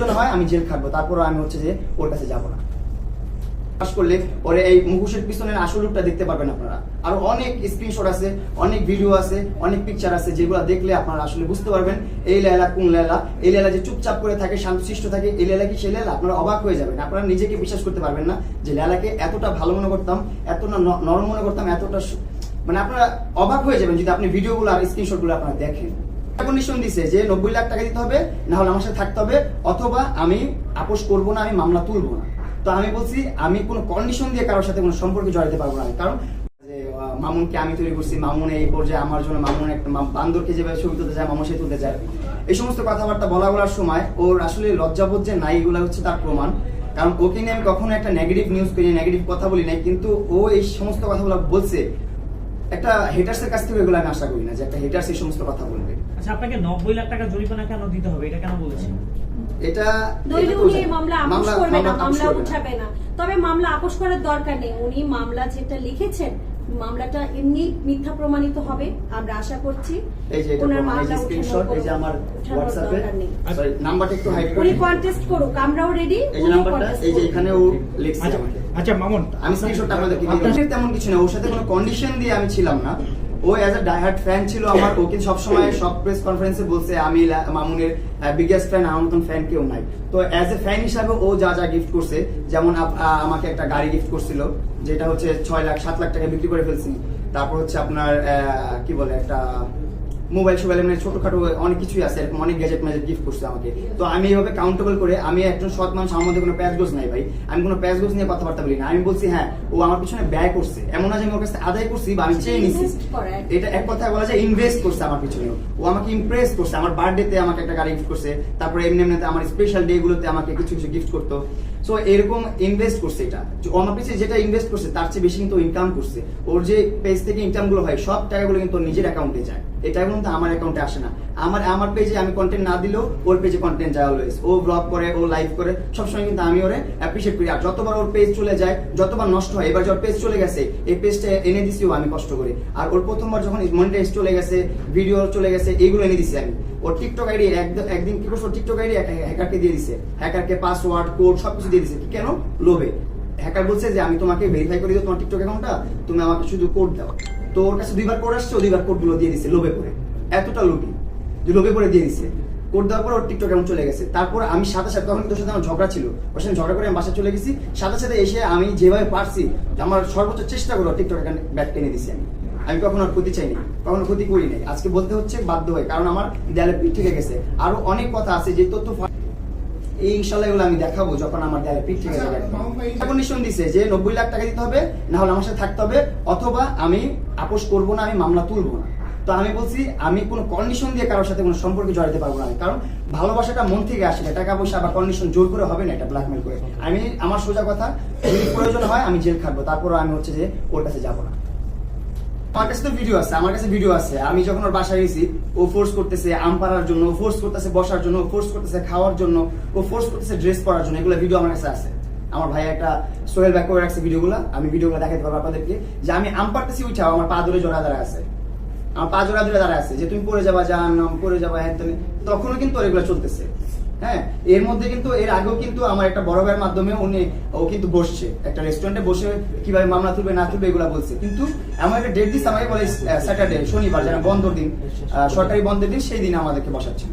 হয়, আমি জেল খাটবো। তারপরও আমি হচ্ছে যে ওর কাছে যাব না। করলে ওরে এই মুখোশের পিছনের আসল রূপটা দেখতে পারবেন আপনারা। আর অনেক স্ক্রিনশট আছে, অনেক ভিডিও আছে, অনেক পিকচার আছে, যেগুলো দেখলে আপনারা আসলে বুঝতে পারবেন এই লেলা কোন লেলা। এই লেলা যে চুপচাপ করে থাকে, শান্তশিষ্ট থাকে, এই লেলা কি সেই লেলা? আপনারা অবাক হয়ে যাবেন। আপনারা নিজেকে বিশ্বাস করতে পারবেন না যে লেলাকে এতটা ভালো মনে করতাম এত না ন- নরম মনে করতাম, এতটা মানে আপনারা অবাক হয়ে যাবেন যদি আপনি ভিডিওগুলো আর স্ক্রিনশটগুলো আপনারা দেখেন। কন্ডিশন দিছে যে নব্বই লাখ টাকা দিতে হবে, না হলে আমার সাথে থাকতে হবে, অথবা আমি আপোষ না, আমি মামলা না। তো আমি বলছি, আমি কোনো কন্ডিশন দিয়ে কারোর সাথে কোনো সম্পর্কে জড়াতে পারব না। কারণ মামুনকে আমি তৈরি করছি, মামুন এই পর্যায়ে আমার জন্য, মামুন একটা বান্দরকে যেভাবে ছবি তুলতে যায়, মামুন সে তুলতে যায়। এই সমস্ত কথাবার্তা বলা বলার সময়, ওর আসলে লজ্জাবোধ যে নাই, এগুলো হচ্ছে তার প্রমাণ। কারণ ওকে নিয়ে আমি কখনো একটা নেগেটিভ নিউজ করি নেগেটিভ কথা বলি নাই, কিন্তু ও এই সমস্ত কথাগুলো বলছে। একটা হেটার্সের কাছ থেকে এগুলো আমি আশা করি না যে একটা হেটার্স এই সমস্ত কথা বলবে। আচ্ছা আপনাকে নব্বই লাখ টাকা জরিমানা কেন দিতে হবে? এটা কেন বলেছেন? এটা মামলা আপোষ করবে না মামলা উঠাবে না। তবে মামলা আপোষ করার দরকার নেই। উনি মামলা যেটা লিখেছেন মামলাটা এমনি মিথ্যা প্রমাণিত হবে। আমরা আশা করছি এই যে ওনার মামলা স্ক্রিনশট এই যে আমার হোয়াটসঅ্যাপে নেই। সরি নাম্বারটা একটু হাইড করে উনি। কন্টেস্ট করুক আমরাও রেডি এই যে নাম্বারটা এই যে এখানেও লিখছি আচ্ছা আমাকে। আচ্ছা মামুন আমি স্ক্রিনশটটা আপনাদেরকে। তেমন কিছু না ওর সাথে কোনো কন্ডিশন দিয়ে আমি ছিলাম না। ও অ্যাজ আ ডাইহার্ট ফ্যান ছিল আমার ওকে সবসময় সব প্রেস কনফারেন্সে বলছে আমি মামুনের বিগেস্ট ফ্যান আমার মতন ফ্যান কেউ নাই। তো অ্যাজ এ ফ্যান হিসাবে ও যা যা গিফট করছে যেমন আমাকে একটা গাড়ি গিফট করছিল যেটা হচ্ছে ছয় লাখ সাত লাখ টাকা বিক্রি করে ফেলছি। তারপর হচ্ছে আপনার কি বলে একটা মোবাইল সোবাইল মানে ছোটখাটো অনেক কিছুই আছে এরকম অনেক গ্যাজেট ম্যাজেট গিফট করছে আমাকে। তো আমি এইভাবে কাউন্টেবল করে আমি একজন সৎ মানুষ আমার মধ্যে কোনো প্যাচ গোজ নাই ভাই। আমি কোনো প্যাচ গোজ নিয়ে কথাবার্তা বলি না। আমি বলছি হ্যাঁ ও আমার পিছনে ব্যয় করছে। এমন না যে আমি ওর কাছে আদায় করছি বা আমি চেয়ে নিছি। এটা এক কথায় বলা যায় ইনভেস্ট করছে আমার পিছনে। ও আমাকে ইমপ্রেস করছে। আমার বার্থডেতে আমাকে একটা গাড়ি গিফট করছে। তারপরে এমনি এমনিতে আমার স্পেশাল ডে গুলোতে আমাকে কিছু কিছু গিফট করতো। সো এরকম ইনভেস্ট করছে এটা। ও আমার পিছনে যেটা ইনভেস্ট করছে তার চেয়ে বেশি কিন্তু ইনকাম করছে। ওর যে পেজ থেকে ইনকামগুলো হয় সব টাকাগুলো কিন্তু নিজের অ্যাকাউন্টে যায়। এটা কিন্তু আমার অ্যাকাউন্টে আসে না। আমার আমার পেজে আমি কন্টেন্ট না দিলেও ওর পেজে কন্টেন্ট যায় অলওয়েজ ও ব্লগ করে, ও লাইভ করে, সবসময় কিন্তু আমি ওরে অ্যাপ্রিশিয়েট করি। আর যতবার ওর পেজ চলে যায়, যতবার নষ্ট হয়, এবার যখন পেজ চলে গেছে, এই পেজটা এনে দিছিও আমি কষ্ট করে। আর ওর প্রথমবার যখন মনিটাইজ চলে গেছে ভিডিও চলে গেছে, এইগুলো এনে দিছি আমি। ওর টিকটক আইডি একদিন কি করছে, ওর টিকটক আইডি হ্যাকারকে দিয়ে দিছে। হ্যাকারকে পাসওয়ার্ড কোড সবকিছু দিয়ে দিছে। কেন? লোভে। হ্যাকার বলছে যে, আমি তোমাকে ভেরিফাই করে দিও তোমার টিকটক অ্যাকাউন্টটা তুমি আমাকে শুধু কোড দাও। তো ওর কাছে দুইবার কোড আসছে, ও দুইবার কোডগুলো দিয়ে দিছে, লোভে করে। এতটা লোভী যে লোভে করে দিয়ে দিছে। কোড দেওয়ার পর ওর টিকটক অ্যাকাউন্ট চলে গেছে। তারপর আমি সাথে সাথে তখন তোর সাথে আমার ঝগড়া ছিল। ওর সাথে ঝগড়া করে আমি বাসায় চলে গেছি। সাথে সাথে এসে আমি যেভাবে পারছি আমার সর্বোচ্চ চেষ্টা করে টিকটক অ্যাকাউন্ট ব্যাক টেনে দিছি আমি। আমি কখনো ক্ষতি চাইনি কখনো ক্ষতি করি নাই। আজকে বলতে হচ্ছে বাধ্য হয়ে কারণ আমার দেয়ালে পিঠ থেকে গেছে। আরও অনেক কথা আছে যে তথ্য এই ইনশাল্লাহ এগুলো আমি দেখাবো যখন আমার দেয়ালে পিঠ থেকে যাবে কন্ডিশন দিছে যে নব্বই লাখ টাকা দিতে হবে না হলে আমার সাথে থাকতে হবে অথবা আমি আপোষ করব না আমি মামলা তুলবো না। তো আমি বলছি আমি কোনো কন্ডিশন দিয়ে কারোর সাথে কোনো সম্পর্কে জড়াতে পারব না কারণ ভালোবাসাটা মন থেকে আসে না টাকা পয়সা বা কন্ডিশন জোর করে হবে না এটা ব্ল্যাকমেল করে। আমি আমার সোজা কথা যদি প্রয়োজন হয় আমি জেল খাটবো তারপরও আমি হচ্ছে যে ওর কাছে যাব না। আমার কাছে তো ভিডিও আছে আমার কাছে ভিডিও আছে। আমি যখন ওর বাসায় গেছি ও ফোর্স করতেছে আম পাড়ার জন্য ও ফোর্স করতেছে বসার জন্য ও ফোর্স করতেছে খাওয়ার জন্য ও ফোর্স করতেছে ড্রেস পরার জন্য এগুলো ভিডিও আমার কাছে আছে। আমার ভাই একটা সোহেল ব্যাক করে রাখছে ভিডিওগুলো আমি ভিডিওগুলো দেখাতে পারব আপনাদেরকে। যে আমি আম পাড়তেছি উঠাও আমার পা ধরে জোড়া দাঁড়া আছে। পা জোড়া ধরে দাঁড়ায় আছে, যে তুমি পড়ে যাবা জান পড়ে যাবা হ্যাঁ তখনও কিন্তু এগুলো চলতেছে। হ্যাঁ এর মধ্যে কিন্তু, এর আগেও কিন্তু আমার একটা বড় ভাইয়ের মাধ্যমে উনি, ও কিন্তু বসছে। একটা রেস্টুরেন্টে বসে কীভাবে মামলা তুলবে, না তুলবে, এগুলো বলছে। কিন্তু এমন একটা ডেট দিচ্ছে আমাকে বলে স্যাটারডে শনিবার, যেন বন্ধ দিন সরকারি বন্ধের দিন, সেই দিন আমাদেরকে বসাচ্ছিল।